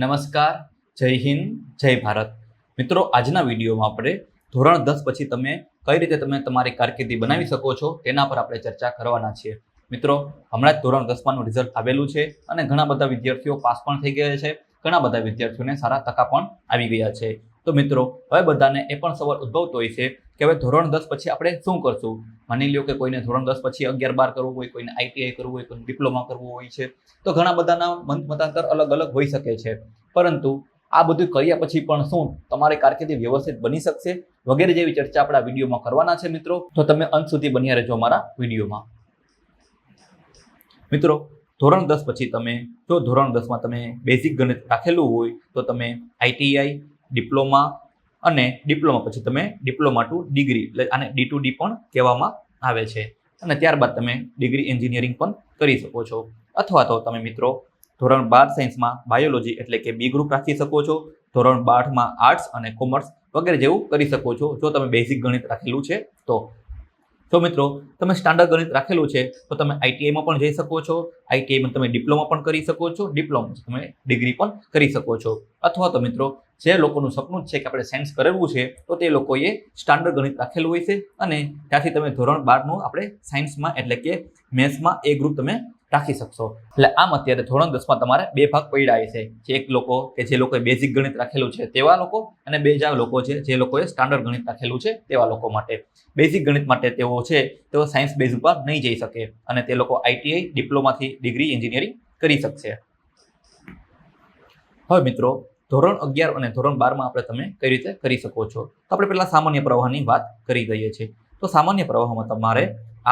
નમસ્કાર જય હિન્દ જય ભારત મિત્રો આજના વિડીયોમાં આપણે ધોરણ દસ પછી તમે કઈ રીતે તમે તમારી કારકિર્દી બનાવી શકો છો તેના પર આપણે ચર્ચા કરવાના છીએ મિત્રો હમણાં જ ધોરણ દસમાનું રિઝલ્ટ આવેલું છે અને ઘણા બધા વિદ્યાર્થીઓ પાસ પણ થઈ ગયા છે ઘણા બધા વિદ્યાર્થીઓને સારા તકા પણ આવી ગયા છે તો મિત્રો હવે બધાને એ પણ સવાલ ઉદ્ભવતો હોય છે કે હવે ધોરણ દસ પછી આપણે શું કરશું માની લ્યો કે કોઈને ધોરણ દસ પછી અગિયાર બાર કરવું હોય કોઈને આઈટીઆઈ કરવું હોય કોઈને ડિપ્લોમા કરવું હોય છે તો ઘણા બધાના મન મતાંતર અલગ અલગ હોઈ શકે છે પરંતુ આ બધું કર્યા પછી પણ શું તમારી કારકિર્દી વ્યવસ્થિત બની શકશે વગેરે જેવી ચર્ચા આપણા વિડીયોમાં કરવાના છે મિત્રો તો તમે અંત સુધી બન્યા રહેજો અમારા વિડીયોમાં મિત્રો ધોરણ દસ પછી તમે જો ધોરણ દસમાં તમે બેઝિક ગણિત રાખેલું હોય તો તમે આઈટીઆઈ ડિપ્લોમા અને ડિપ્લોમા પછી તમે ડિપ્લોમા ટુ ડિગ્રી એટલે આને ડી ટુ ડી પણ કહેવામાં આવે છે અને ત્યારબાદ તમે ડિગ્રી એન્જિનિયરિંગ પણ કરી શકો છો અથવા તો તમે મિત્રો ધોરણ બાર સાયન્સમાં બાયોલોજી એટલે કે બી ગ્રુપ રાખી શકો છો ધોરણ બારમાં આર્ટ્સ અને કોમર્સ વગેરે જેવું કરી શકો છો જો તમે બેઝિક ગણિત રાખેલું છે તો જો મિત્રો તમે સ્ટાન્ડર્ડ ગણિત રાખેલું છે તો તમે આઈટીઆઈમાં પણ જઈ શકો છો આઈટીઆઈમાં તમે ડિપ્લોમા પણ કરી શકો છો ડિપ્લોમા તમે ડિગ્રી પણ કરી શકો છો અથવા તો મિત્રો જે લોકોનું સપનું છે કે આપણે સાયન્સ કરેલું છે તો તે લોકોએ સ્ટાન્ડર્ડ ગણિત રાખેલું હોય છે અને ત્યાંથી તમે ધોરણ બારનું આપણે સાયન્સમાં એટલે કે મેથ્સમાં એ ગ્રુપ તમે રાખી શકશો એટલે આમ અત્યારે ધોરણ દસમાં તમારે બે ભાગ પડ્યા છે જે એક લોકો કે જે લોકોએ બેઝિક ગણિત રાખેલું છે તેવા લોકો અને બે બીજા લોકો છે જે લોકોએ સ્ટાન્ડર્ડ ગણિત રાખેલું છે તેવા લોકો માટે બેઝિક ગણિત માટે તેઓ છે તેઓ સાયન્સ બેઝ ઉપર નહીં જઈ શકે અને તે લોકો આઈટીઆઈ ડિપ્લોમાથી ડિગ્રી એન્જિનિયરિંગ કરી શકશે હવે મિત્રો ધોરણ અગિયાર અને ધોરણ બારમાં આપણે તમે કઈ રીતે કરી શકો છો તો આપણે પહેલાં સામાન્ય પ્રવાહની વાત કરી દઈએ છીએ તો સામાન્ય પ્રવાહમાં તમારે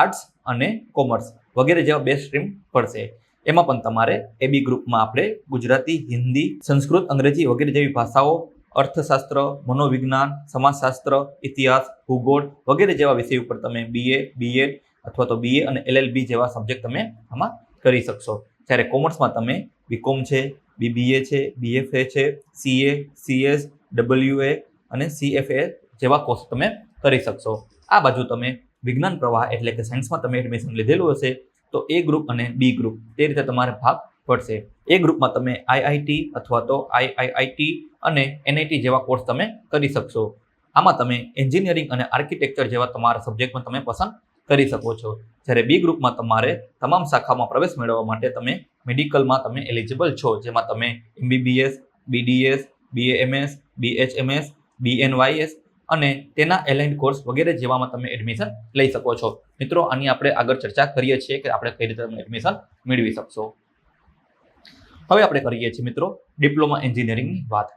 આર્ટ્સ અને કોમર્સ વગેરે જેવા બે સ્ટ્રીમ પડશે એમાં પણ તમારે એબી ગ્રુપમાં આપણે ગુજરાતી હિન્દી સંસ્કૃત અંગ્રેજી વગેરે જેવી ભાષાઓ અર્થશાસ્ત્ર મનોવિજ્ઞાન સમાજશાસ્ત્ર ઇતિહાસ ભૂગોળ વગેરે જેવા વિષય ઉપર તમે બીએ બીએડ અથવા તો બીએ અને એલએલબી જેવા સબ્જેક્ટ તમે આમાં કરી શકશો જ્યારે કોમર્સમાં તમે બીકોમ છે બીબીએ છે બીએફએ છે સીએ સીએસ ડબલ્યુએ અને સીએફએ જેવા કોર્સ તમે કરી શકશો આ બાજુ તમે વિજ્ઞાન પ્રવાહ એટલે કે સાયન્સમાં તમે એડમિશન લીધેલું હશે તો એ ગ્રુપ અને બી ગ્રુપ તે રીતે તમારે ભાગ પડશે એ ગ્રુપમાં તમે આઈઆઈટી અથવા તો આઈઆઈઆઈટી અને એનઆઈટી જેવા કોર્સ તમે કરી શકશો આમાં તમે એન્જિનિયરિંગ અને આર્કિટેક્ચર જેવા તમારા સબ્જેક્ટમાં તમે પસંદ કરી શકો છો જ્યારે બી ગ્રુપમાં તમારે તમામ શાખામાં પ્રવેશ મેળવવા માટે તમે મેડિકલમાં તમે એલિજિબલ છો જેમાં તમે MBBS BDS BAMS BHMS BNYS અને તેના એલાઇન કોર્સ વગેરે જેવામાં તમે એડમિશન લઈ શકો છો મિત્રો આની આપણે આગળ ચર્ચા કરીએ છીએ કે આપણે કઈ રીતે તમે એડમિશન મેળવી શકશો હવે આપણે કરીએ છીએ મિત્રો ડિપ્લોમા એન્જિનિયરિંગની વાત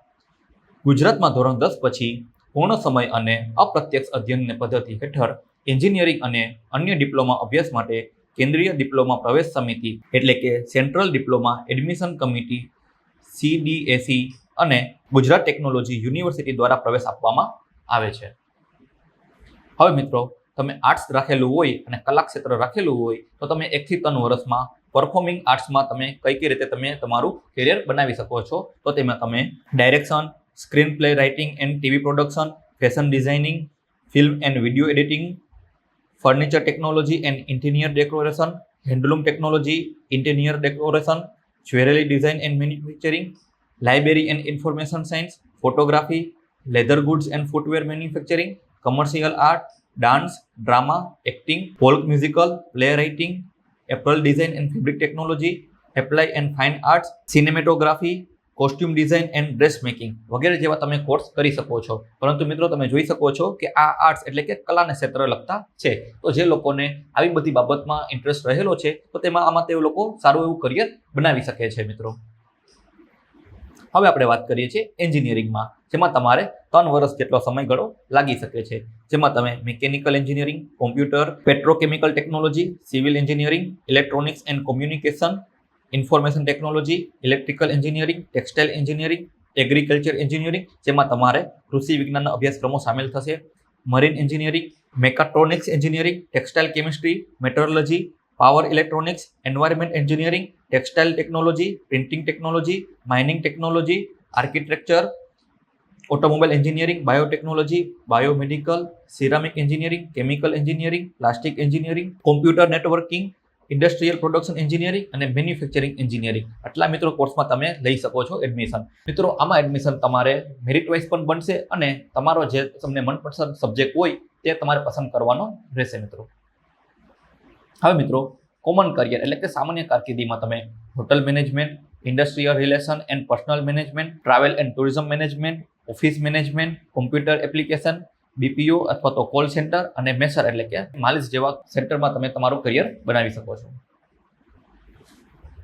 ગુજરાતમાં ધોરણ દસ પછી પૂર્ણ સમય અને અપ્રત્યક્ષ અધ્યયનની પદ્ધતિ હેઠળ એન્જિનિયરિંગ અને અન્ય ડિપ્લોમા અભ્યાસ માટે કેન્દ્રીય ડિપ્લોમા પ્રવેશ સમિતિ એટલે કે central diploma admission committee CDAC અને ગુજરાત ટેકનોલોજી યુનિવર્સિટી દ્વારા પ્રવેશ આપવામાં આવે છે હવે મિત્રો તમે આર્ટ્સ રાખેલું હોય અને કલા ક્ષેત્ર રાખેલું હોય તો તમે એકથી ત્રણ વર્ષમાં પરફોર્મિંગ આર્ટ્સમાં તમે કઈ કઈ રીતે તમે તમારું કેરિયર બનાવી શકો છો તો તેમાં તમે direction screenplay writing and TV production fashion designing film and video editing furniture technology and interior decoration, handloom technology, interior decoration, jewelry design and manufacturing, library and information science, photography, leather goods and footwear manufacturing, commercial art, dance, drama, acting, folk musical, playwriting, apparel design and fabric technology, apply and fine arts, cinematography, costume design and dress making વગેરે જેવા તમે course કરી શકો છો પરંતુ મિત્રો તમે જોઈ શકો છો કે આ આર્ટ્સ એટલે કે કલાને ક્ષેત્ર લગતા છે તો જે લોકોને આવી બધી બાબતમાં ઇન્ટરેસ્ટ રહેલો છે તો તેમાં આમાં તે લોકો સારું એવું કરિયર બનાવી શકે છે મિત્રો હવે આપણે વાત કરીએ છીએ એન્જિનિયરિંગમાં જેમાં તમારે ત્રણ વર્ષ જેટલો સમયગાળો લાગી શકે છે જેમાં તમે mechanical engineering computer petrochemical technology civil engineering electronics and communication information technology electrical engineering textile engineering agriculture engineering જેમાં તમારે કૃષિ વિજ્ઞાનના અભ્યાસક્રમો સામેલ થશે marine engineering mechatronics engineering textile chemistry metrology power electronics environment engineering textile technology printing technology mining technology architecture automobile engineering biotechnology biomedical ceramic engineering chemical engineering plastic engineering computer networking industrial production engineering અને manufacturing engineering આટલા મિત્રો કોર્સમાં તમે લઈ શકો છો admission મિત્રો આમાં એડમિશન તમારે મેરિટ વાઇઝ પણ બનશે અને તમારો જે તમને મનપસંદ સબ્જેક્ટ હોય તે તમારે પસંદ કરવાનો રહેશે મિત્રો હવે મિત્રો કોમન કરિયર એટલે કે સામાન્ય કારકિર્દીમાં તમે hotel management industrial relation and personal management travel and tourism management office management computer application BPO અથવા તો કોલ સેન્ટર અને મેસર એટલે કે માલિશ જેવા સેન્ટરમાં તમે તમારું કરિયર બનાવી શકો છો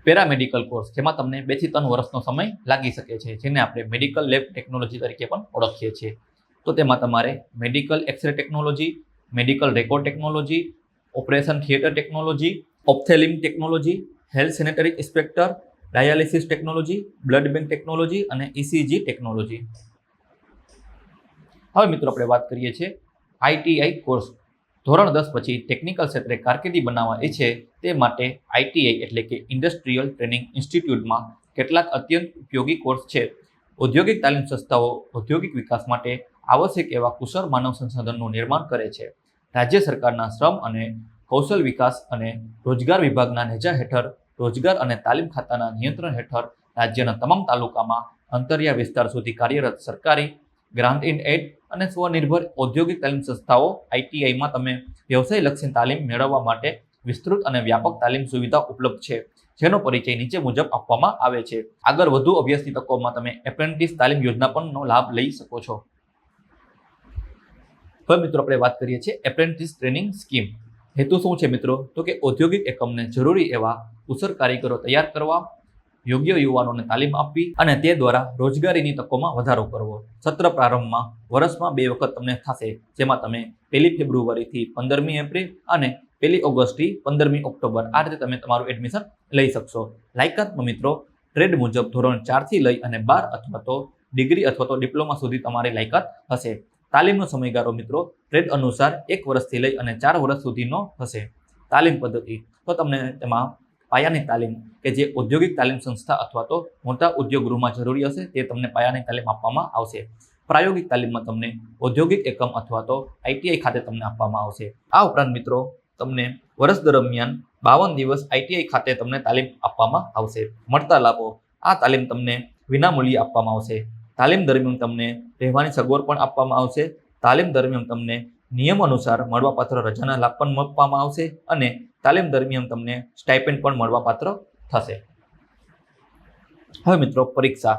પેરામેડિકલ કોર્સ જેમાં તમને બે થી ત્રણ વર્ષનો સમય લાગી શકે છે જેને આપણે મેડિકલ લેબ ટેકનોલોજી તરીકે પણ ઓળખીએ છીએ તો તેમાં તમારે medical X-ray technology medical record technology operation theatre technology ophthalmic technology health sanitary inspector dialysis technology blood bank technology અને ઇસીજી ટેકનોલોજી હવે મિત્રો આપણે વાત કરીએ છીએ આઈટીઆઈ કોર્સ ધોરણ દસ પછી ટેકનિકલ ક્ષેત્રે કારકિર્દી બનાવવા એ છે તે માટે આઈટીઆઈ એટલે કે ઇન્ડસ્ટ્રીયલ ટ્રેનિંગ ઇન્સ્ટિટ્યૂટમાં કેટલાક અત્યંત ઉપયોગી કોર્સ છે ઔદ્યોગિક તાલીમ સંસ્થાઓ ઔદ્યોગિક વિકાસ માટે આવશ્યક એવા કુશળ માનવ સંસાધનનું નિર્માણ કરે છે રાજ્ય સરકારના શ્રમ અને કૌશલ વિકાસ અને રોજગાર વિભાગના નેજા હેઠળ રોજગાર અને તાલીમ ખાતાના નિયંત્રણ હેઠળ રાજ્યના તમામ તાલુકામાં અંતરિયા વિસ્તાર સુધી કાર્યરત સરકારી ગ્રાન્ટ ઇન એડ અને સ્વનિર્ભર ઔદ્યોગિક તાલીમ સંસ્થાઓ આઈટીઆઈમાં તમે વ્યવસાયલક્ષી તાલીમ મેળવવા માટે વિસ્તૃત અને વ્યાપક તાલીમ સુવિધા ઉપલબ્ધ છે જેનો પરિચય નીચે મુજબ આપવામાં આવે છે આગળ વધુ અભ્યાસની તકોમાં તમે એપ્રેન્ટિસ તાલીમ યોજના પરનો લાભ લઈ શકો છો હવે મિત્રો આપણે વાત કરીએ છીએ એપ્રેન્ટિસ ટ્રેનિંગ સ્કીમ હેતુ શું છે મિત્રો તો કે ઔદ્યોગિક એકમને જરૂરી એવા કુશળ કારીગરો તૈયાર કરવા યોગ્ય યુવાનોને તાલીમ આપવી અને તે દ્વારા રોજગારીની તકોમાં વધારો કરવો સત્ર પ્રારંભમાં વર્ષમાં બે વખત તમને થશે જેમાં તમે પહેલી ફેબ્રુઆરીથી પંદરમી એપ્રિલ અને પહેલી ઓગસ્ટથી પંદરમી ઓક્ટોબર આ રીતે તમે તમારું એડમિશન લઈ શકશો લાયકાતમાં મિત્રો ટ્રેડ મુજબ ધોરણ ચારથી લઈ અને બાર અથવા તો ડિગ્રી અથવા તો ડિપ્લોમા સુધી તમારી લાયકાત હશે તાલીમનો સમયગાળો મિત્રો ટ્રેડ અનુસાર એક વર્ષથી લઈ અને ચાર વર્ષ સુધીનો હશે તાલીમ પદ્ધતિ તો તમને તેમાં પાયાની તાલીમ કે જે ઔદ્યોગિક તાલીમ સંસ્થા અથવા તો મોટા ઉદ્યોગ ગૃહમાં જરૂરી હશે તે તમને પાયાની તાલીમ આપવામાં આવશે પ્રાયોગિક તાલીમમાં તમને ઔદ્યોગિક એકમ અથવા તો આઈટીઆઈ ખાતે તમને આપવામાં આવશે આ ઉપરાંત મિત્રો તમને વર્ષ દરમિયાન બાવન દિવસ આઈટીઆઈ ખાતે તમને તાલીમ આપવામાં આવશે મળતા લાભો આ તાલીમ તમને વિનામૂલ્યે આપવામાં આવશે તાલીમ દરમિયાન તમને રહેવાની સગવડ પણ આપવામાં આવશે તાલીમ દરમિયાન તમને નિયમ અનુસાર મળવાપાત્ર રજાના લાભ પણ આપવામાં આવશે અને તાલીમ દરમિયાન તમને સ્ટાઇપેન્ડ પણ મળવાપાત્ર થશે હવે મિત્રો પરીક્ષા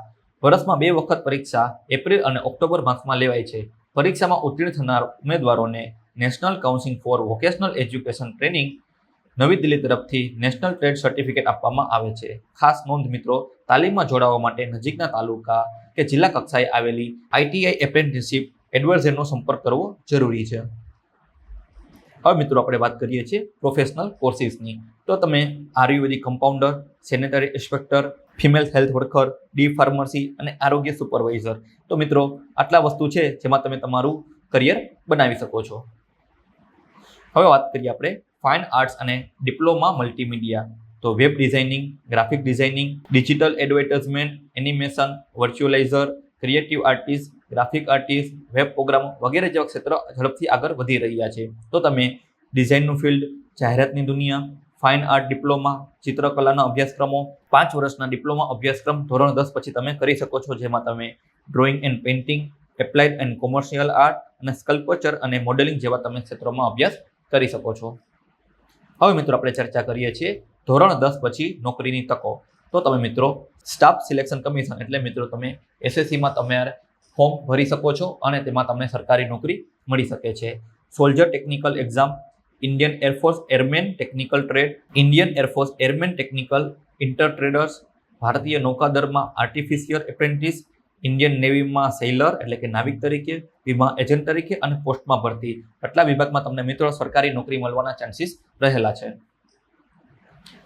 વર્ષમાં બે વખત પરીક્ષા એપ્રિલ અને ઓક્ટોબર માસમાં લેવાય છે પરીક્ષામાં ઉત્તીર્ણ થનાર ઉમેદવારોને national council for vocational education training નવી દિલ્હી તરફથી નેશનલ ટ્રેડ સર્ટિફિકેટ આપવામાં આવે છે ખાસ નોંધ મિત્રો તાલીમમાં જોડાવા માટે નજીકના તાલુકા કે જિલ્લા કક્ષાએ આવેલી આઈટીઆઈ એપ્રેન્ટિસશીપ એડવાઇઝરનો સંપર્ક કરવો જરૂરી છે હવે મિત્રો આપણે વાત કરીએ છીએ પ્રોફેશનલ કોર્સીસની તો તમે ayurvedic compounder sanitary inspector female health worker D pharmacy અને આરોગ્ય સુપરવાઇઝર તો મિત્રો આટલા વસ્તુ છે જેમાં તમે તમારું કરિયર બનાવી શકો છો હવે વાત કરીએ આપણે ફાઇન આર્ટ્સ અને ડિપ્લોમા મલ્ટીમીડિયા તો web designing graphic designing digital advertisement animation virtualizer creative artist graphic artist web program વગેરે જેવા ક્ષેત્ર ઝડપથી આગળ વધી રહ્યા છે તો તમે ડિઝાઇનનું ફિલ્ડ જાહેરાતની દુનિયા ફાઇન આર્ટ ડિપ્લોમા ચિત્રકલાના અભ્યાસક્રમો પાંચ વર્ષના ડિપ્લોમા અભ્યાસક્રમ ધોરણ દસ પછી તમે કરી શકો છો જેમાં તમે drawing and painting applied and commercial art અને સ્કલ્પચર અને મોડેલિંગ જેવા તમે ક્ષેત્રોમાં અભ્યાસ કરી શકો છો હવે મિત્રો આપણે ચર્ચા કરીએ છીએ ધોરણ દસ પછી નોકરીની તકો તો તમે મિત્રો સ્ટાફ સિલેક્શન કમિશન એટલે મિત્રો તમે એસએસસીમાં તમારે ફોર્મ ભરી શકો છો અને તેમાં તમને સરકારી નોકરી મળી શકે છે soldier technical exam Indian air force airman technical trade Indian air force airman technical inter traders ભારતીય નૌકાદળમાં આર્ટિફિશિયલ એપ્રેન્ટિસ ઇન્ડિયન નેવીમાં સેલર એટલે કે નાવિક તરીકે વીમા એજન્ટ તરીકે અને પોસ્ટમાં ભરતી આટલા વિભાગમાં તમને મિત્રો સરકારી નોકરી મળવાના ચાન્સીસ રહેલા છે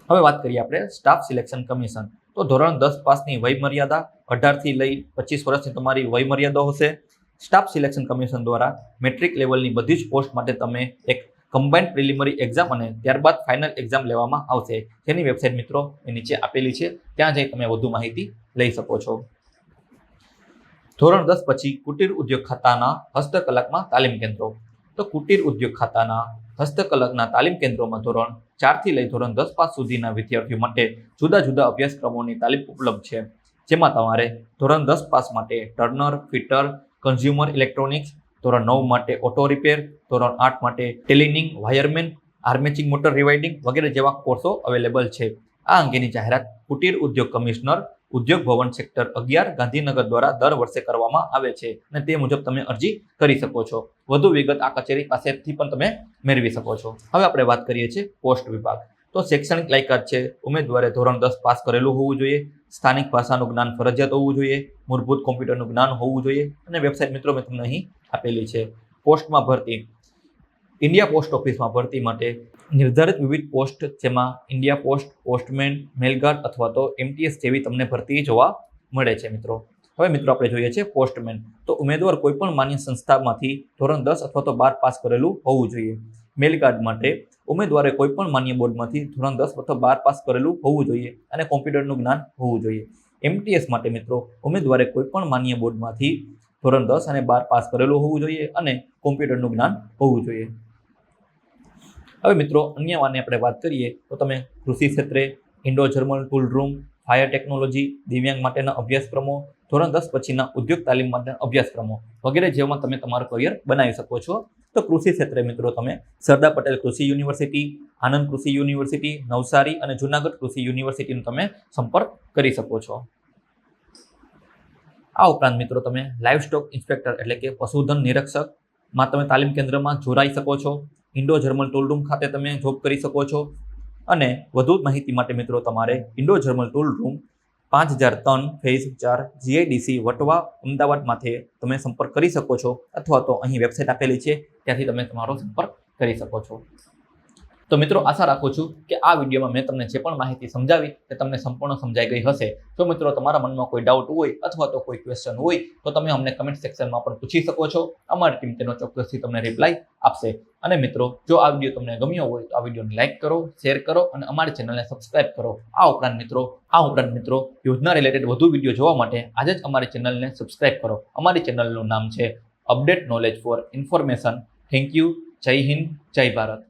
હવે વાત કરીએ આપણે સ્ટાફ સિલેક્શન કમિશન તો ધોરણ દસ પાસની વયમર્યાદા અઢારથી લઈ પચીસ વર્ષની તમારી વયમર્યાદા હશે સ્ટાફ સિલેક્શન કમિશન દ્વારા મેટ્રિક લેવલની બધી જ પોસ્ટ માટે તમે એક કમ્બાઇન્ડ પ્રિલિમરી એક્ઝામ અને ત્યારબાદ ફાઇનલ એક્ઝામ લેવામાં આવશે જેની વેબસાઇટ મિત્રો એ નીચે આપેલી છે ત્યાં જઈ તમે વધુ માહિતી લઈ શકો છો ધોરણ દસ પછી કુટીર ઉદ્યોગ ખાતાના હસ્તકલાકમાં તાલીમ કેન્દ્રો તો કુટીર ઉદ્યોગ ખાતાના હસ્તકલાકના તાલીમ કેન્દ્રોમાં ધોરણ ચારથી લઈ ધોરણ દસ પાસ સુધીના વિદ્યાર્થીઓ માટે જુદા જુદા અભ્યાસક્રમોની તાલીમ ઉપલબ્ધ છે જેમાં તમારે ધોરણ દસ પાસ માટે ટર્નર ફિટર કન્ઝ્યુમર ઇલેક્ટ્રોનિક્સ ધોરણ નવ માટે ઓટો રિપેર ધોરણ આઠ માટે ટેલિનિંગ વાયરમેન આર્મેચિંગ મોટર રિવાઇડિંગ વગેરે જેવા કોર્સો અવેલેબલ છે આ અંગેની જાહેરાત કુટીર ઉદ્યોગ કમિશનર ઉદ્યોગ ભવન સેક્ટર અગિયાર ગાંધીનગર દ્વારા દર વર્ષે કરવામાં આવે છે અને તે મુજબ તમે અરજી કરી શકો છો વધુ વિગત આ કચેરી પાસેથી પણ તમે મેળવી શકો છો હવે આપણે વાત કરીએ છીએ પોસ્ટ વિભાગ તો શૈક્ષણિક લાયકાત છે ઉમેદવારે ધોરણ દસ પાસ કરેલું હોવું જોઈએ સ્થાનિક ભાષાનું જ્ઞાન ફરજિયાત હોવું જોઈએ મૂળભૂત કોમ્પ્યુટરનું જ્ઞાન હોવું જોઈએ અને વેબસાઇટ મિત્રો મેં તમને અહીં આપેલી છે પોસ્ટમાં ભરતી ઇન્ડિયા પોસ્ટ ઓફિસમાં ભરતી માટે નિર્ધારિત વિવિધ પોસ્ટ જેમાં ઇન્ડિયા પોસ્ટ પોસ્ટમેન મેલગાર્ડ અથવા તો એમટીએસ જેવી તમને ભરતી જોવા મળે છે મિત્રો હવે મિત્રો આપણે જોઈએ છીએ પોસ્ટમેન તો ઉમેદવાર કોઈપણ માન્ય સંસ્થામાંથી ધોરણ દસ અથવા તો બાર પાસ કરેલું હોવું જોઈએ મેલગાર્ડ માટે ઉમેદવારે કોઈપણ માન્ય બોર્ડમાંથી ધોરણ દસ અથવા બાર પાસ કરેલું હોવું જોઈએ અને કોમ્પ્યુટરનું જ્ઞાન હોવું જોઈએ એમટીએસ માટે મિત્રો ઉમેદવારે કોઈપણ માન્ય બોર્ડમાંથી ધોરણ દસ અને બાર પાસ કરેલું હોવું જોઈએ અને કોમ્પ્યુટરનું જ્ઞાન હોવું જોઈએ હવે મિત્રો અન્ય વાને આપણે વાત કરીએ તો તમે કૃષિ ક્ષેત્રે Indo German tool room fire technology દિવ્યાંગ માટેના અભ્યાસક્રમો ધોરણ દસ પછીના ઉદ્યોગ તાલીમ માટેના અભ્યાસક્રમો વગેરે જેવામાં તમે તમારું કરિયર બનાવી શકો છો તો કૃષિ ક્ષેત્રે મિત્રો તમે સરદાર પટેલ કૃષિ યુનિવર્સિટી આનંદ કૃષિ યુનિવર્સિટી નવસારી અને જૂનાગઢ કૃષિ યુનિવર્સિટીનો તમે સંપર્ક કરી શકો છો આ ઉપરાંત મિત્રો તમે લાઇવ સ્ટોક ઇન્સ્પેક્ટર એટલે કે પશુધન નિરીક્ષકમાં તમે તાલીમ કેન્દ્રમાં જોડાઈ શકો છો ઇન્ડો જર્મલ ટૂલરૂમ ખાતે તમે જોબ કરી શકો છો અને વધુ માહિતી માટે મિત્રો તમારે ઇન્ડો જર્મલ ટૂલરૂમ પાંચ હજાર ત્રણ ફેઝ ચાર જીઆઈડીસી વટવા અમદાવાદ માથે તમે સંપર્ક કરી શકો છો અથવા તો અહીં વેબસાઇટ આપેલી છે ત્યાંથી તમે તમારો સંપર્ક કરી શકો છો તો મિત્રો આશા રાખું છું કે આ વિડીયોમાં મેં તમને જે પણ માહિતી સમજાવી તે તમને સંપૂર્ણ સમજાઈ ગઈ હશે તો મિત્રો તમારા મનમાં કોઈ ડાઉટ હોય અથવા તો કોઈ ક્વેશ્ચન હોય તો તમે અમને કમેન્ટ સેક્શનમાં પણ પૂછી શકો છો અમારી ટીમ તેનો ચોક્કસથી તમને રિપ્લાય આપશે અને મિત્રો જો આ વિડીયો તમને ગમ્યો હોય તો આ વિડીયોને લાઇક કરો શેર કરો અને અમારી ચેનલને સબસ્ક્રાઇબ કરો આ ઉપરાંત મિત્રો આ ઉપરાંત મિત્રો યોજના રિલેટેડ વધુ વિડીયો જોવા માટે આજે જ અમારી ચેનલને સબસ્ક્રાઇબ કરો અમારી ચેનલનું નામ છે update knowledge for information thank you Jai Hind Jai Bharat